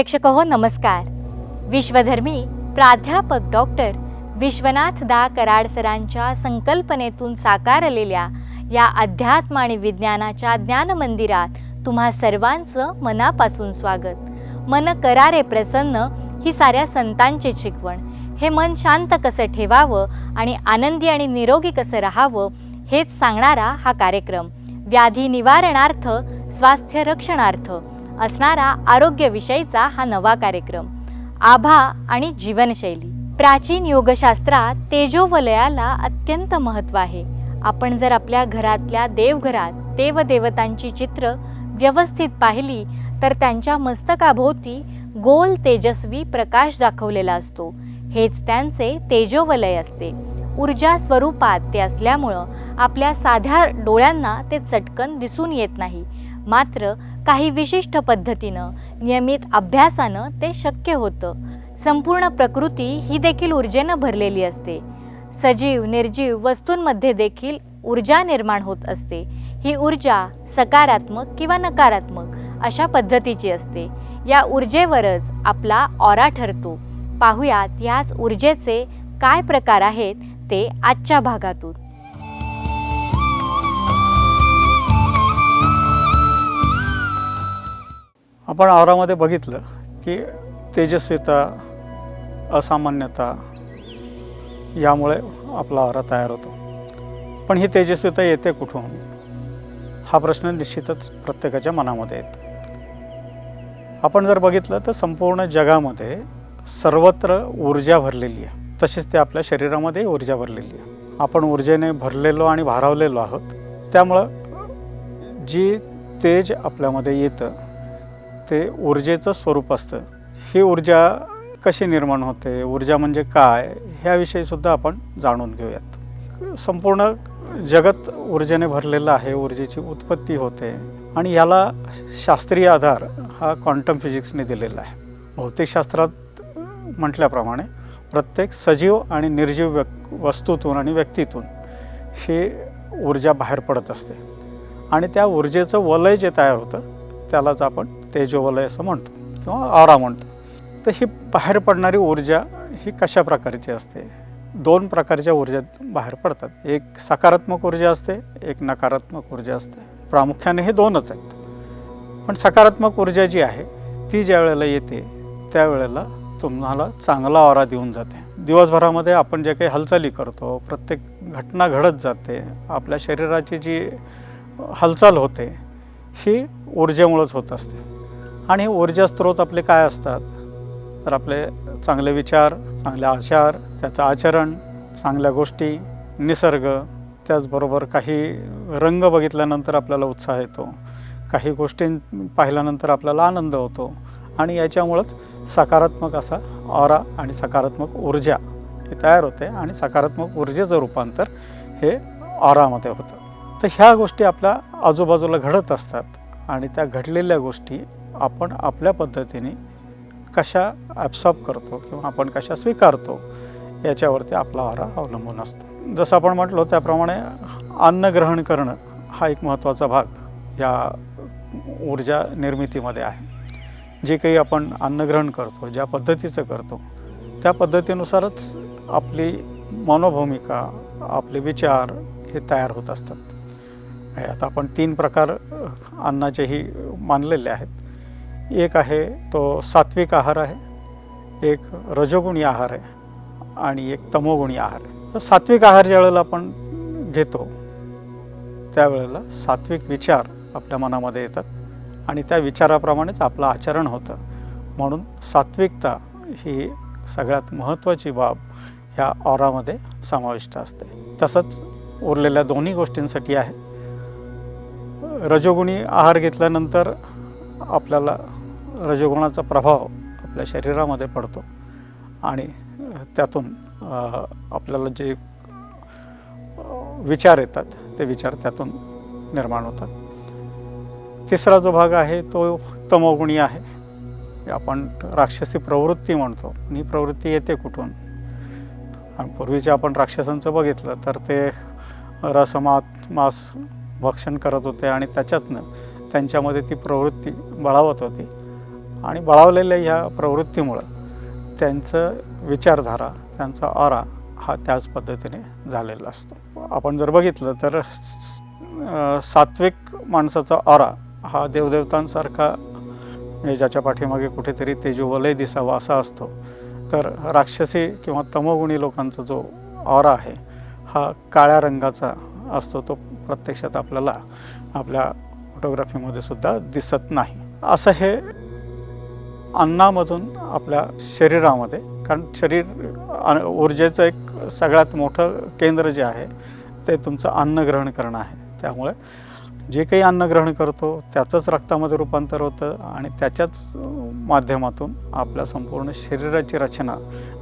प्रेक्षक हो नमस्कार. विश्वधर्मी प्राध्यापक डॉक्टर विश्वनाथ दा कराड सरांच्या संकल्पनेतून साकारलेल्या या अध्यात्म आणि विज्ञानाच्या ज्ञानमंदिरात तुम्हा सर्वांचं मनापासून स्वागत. मन करारे प्रसन्न ही साऱ्या संतांची शिकवण हे मन शांत कसं ठेवावं आणि आनंदी आणि निरोगी कसं राहावं हेच सांगणारा हा कार्यक्रम. व्याधी निवारणार्थ स्वास्थ्य रक्षणार्थ. असणारा आरोग्यविषयीचा हा नवा कार्यक्रम. आभा आणि जीवनशैली. प्राचीन योगशास्त्रात तेजोवलयाला अत्यंत महत्त्व आहे. आपण जर आपल्या घरातल्या देवघरात देवदेवतांची चित्र व्यवस्थित पाहिली तर त्यांच्या मस्तकाभोवती गोल तेजस्वी प्रकाश दाखवलेला असतो. हेच त्यांचे तेजोवलय असते. ऊर्जा स्वरूपात ते असल्यामुळं आपल्या साध्या डोळ्यांना ते चटकन दिसून येत नाही. मात्र काही विशिष्ट पद्धतीनं नियमित अभ्यासानं ते शक्य होतं. संपूर्ण प्रकृती ही देखील ऊर्जेनं भरलेली असते. सजीव निर्जीव वस्तूंमध्ये देखील ऊर्जा निर्माण होत असते. ही ऊर्जा सकारात्मक किंवा नकारात्मक अशा पद्धतीची असते. या ऊर्जेवरच आपला ऑरा ठरतो. पाहुयात याच ऊर्जेचे काय प्रकार आहेत ते आजच्या भागातून. आपण आवरामध्ये बघितलं की तेजस्विता असामान्यता यामुळे आपला आवरा तयार होतो. पण ही तेजस्विता येते कुठून? हा प्रश्न निश्चितच प्रत्येकाच्या मनामध्ये येतो. आपण जर बघितलं तर संपूर्ण जगामध्ये सर्वत्र ऊर्जा भरलेली आहे. तसेच ते आपल्या शरीरामध्ये ऊर्जा भरलेली आहे. आपण ऊर्जेने भरलेलो आणि भारावलेलो आहोत. त्यामुळं जी तेज आपल्यामध्ये येतं ते ऊर्जेचं स्वरूप असतं. ही ऊर्जा कशी निर्माण होते? ऊर्जा म्हणजे काय? ह्याविषयीसुद्धा आपण जाणून घेऊयात. संपूर्ण जगत ऊर्जेने भरलेलं आहे ऊर्जेची उत्पत्ती होते आणि याला शास्त्रीय आधार हा क्वांटम फिजिक्सने दिलेला आहे. भौतिकशास्त्रात म्हटल्याप्रमाणे प्रत्येक सजीव आणि निर्जीव व्यक् वस्तूतून आणि व्यक्तीतून ही ऊर्जा बाहेर पडत असते. आणि त्या ऊर्जेचं वलय जे तयार होतं त्यालाच आपण तेजोवलय असं म्हणतो किंवा आरा म्हणतो. तर ही बाहेर पडणारी ऊर्जा ही कशा प्रकारची असते? दोन प्रकारच्या ऊर्जा बाहेर पडतात. एक सकारात्मक ऊर्जा असते एक नकारात्मक ऊर्जा असते. प्रामुख्याने हे दोनच आहेत. पण सकारात्मक ऊर्जा जी आहे ती ज्या वेळेला येते त्यावेळेला तुम्हाला चांगला ऑरा देऊन जाते. दिवसभरामध्ये आपण जे काही हालचाली करतो प्रत्येक घटना घडत जाते आपल्या शरीराची जी हालचाल होते ही ऊर्जेमुळंच होत असते. आणि ऊर्जा स्रोत आपले काय असतात? तर आपले चांगले विचार चांगले आचार त्याचं आचरण चांगल्या गोष्टी निसर्ग त्याचबरोबर काही रंग बघितल्यानंतर आपल्याला उत्साह येतो. काही गोष्टी पाहिल्यानंतर आपल्याला आनंद होतो. आणि याच्यामुळंच सकारात्मक असा ऑरा आणि सकारात्मक ऊर्जा हे तयार होते आणि सकारात्मक ऊर्जेचं रूपांतर हे ऑरामध्ये होतं. तर ह्या गोष्टी आपल्या आजूबाजूला घडत असतात आणि त्या घडलेल्या गोष्टी आपण आपल्या पद्धतीने कशा ॲब्सॉर्ब करतो किंवा आपण कशा स्वीकारतो याच्यावरती आपला आरा अवलंबून असतो. जसं आपण म्हटलो त्याप्रमाणे अन्न ग्रहण करणं हा एक महत्त्वाचा भाग या ऊर्जा निर्मितीमध्ये आहे. जे काही आपण अन्नग्रहण करतो ज्या पद्धतीचं करतो त्या पद्धतीनुसारच आपली मनोभूमिका आपले विचार हे तयार होत असतात. आता आपण तीन प्रकार अन्नाचेही मानलेले आहेत. एक आहे तो सात्विक आहार आहे एक रजोगुणी आहार आहे आणि एक तमोगुणी आहार आहे. तर सात्विक आहार ज्या वेळेला आपण घेतो त्यावेळेला सात्विक विचार आपल्या मनामध्ये येतात आणि त्या विचाराप्रमाणेच आपलं आचरण होतं. म्हणून सात्विकता ही सगळ्यात महत्त्वाची बाब ह्या ऑरामध्ये समाविष्ट असते. तसंच उरलेल्या दोन्ही गोष्टींसाठी आहे. रजोगुणी आहार घेतल्यानंतर आपल्याला रजोगुणाचा प्रभाव आपल्या शरीरामध्ये पडतो आणि त्यातून आपल्याला जे विचार येतात ते विचार त्यातून निर्माण होतात. तिसरा जो भाग आहे तो तमोगुणी आहे. आपण राक्षसी प्रवृत्ती म्हणतो ही प्रवृत्ती येते कुठून? आणि पूर्वीचे आपण राक्षसांचं बघितलं तर ते रसमात मांस भक्षण करत होते आणि त्याच्यातनं त्यांच्यामध्ये ती प्रवृत्ती बळावत होती. आणि बळावलेल्या ह्या प्रवृत्तीमुळं त्यांचं विचारधारा त्यांचा आरा हा त्याच पद्धतीने झालेला असतो. आपण जर बघितलं तर सात्विक माणसाचा आरा हा देवदेवतांसारखा म्हणजे ज्याच्या पाठीमागे कुठेतरी तेजोवलय दिसावा असा असतो तर राक्षसी किंवा तमोगुणी लोकांचा जो आरा आहे हा काळ्या रंगाचा असतो तो प्रत्यक्षात आपल्याला आपल्या फोटोग्राफीमध्ये सुद्धा दिसत नाही. असं हे अन्नामधून आपल्या शरीरामध्ये कारण शरीर ऊर्जेचं एक सगळ्यात मोठं केंद्र जे आहे ते तुमचं अन्न ग्रहण करणं आहे. त्यामुळे जे काही अन्न ग्रहण करतो त्याचंच रक्तामध्ये रूपांतर होतं आणि त्याच्याच माध्यमातून आपल्या संपूर्ण शरीराची रचना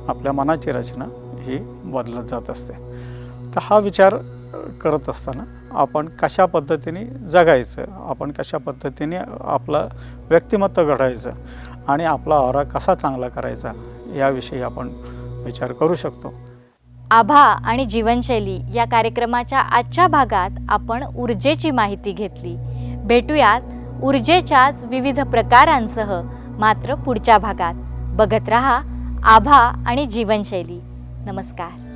आपल्या मनाची रचना ही बदलत जात असते. तर हा विचार करत असताना आपण कशा पद्धतीने जगायचं आपण कशा पद्धतीने आपलं व्यक्तिमत्व घडायचं आणि आपला ऑरा कसा चांगला करायचा याविषयी आपण विचार करू शकतो. आभा आणि जीवनशैली या कार्यक्रमाच्या आजच्या भागात आपण ऊर्जेची माहिती घेतली. भेटूयात ऊर्जेच्याच विविध प्रकारांसह मात्र पुढच्या भागात. बघत रहा आभा आणि जीवनशैली. नमस्कार.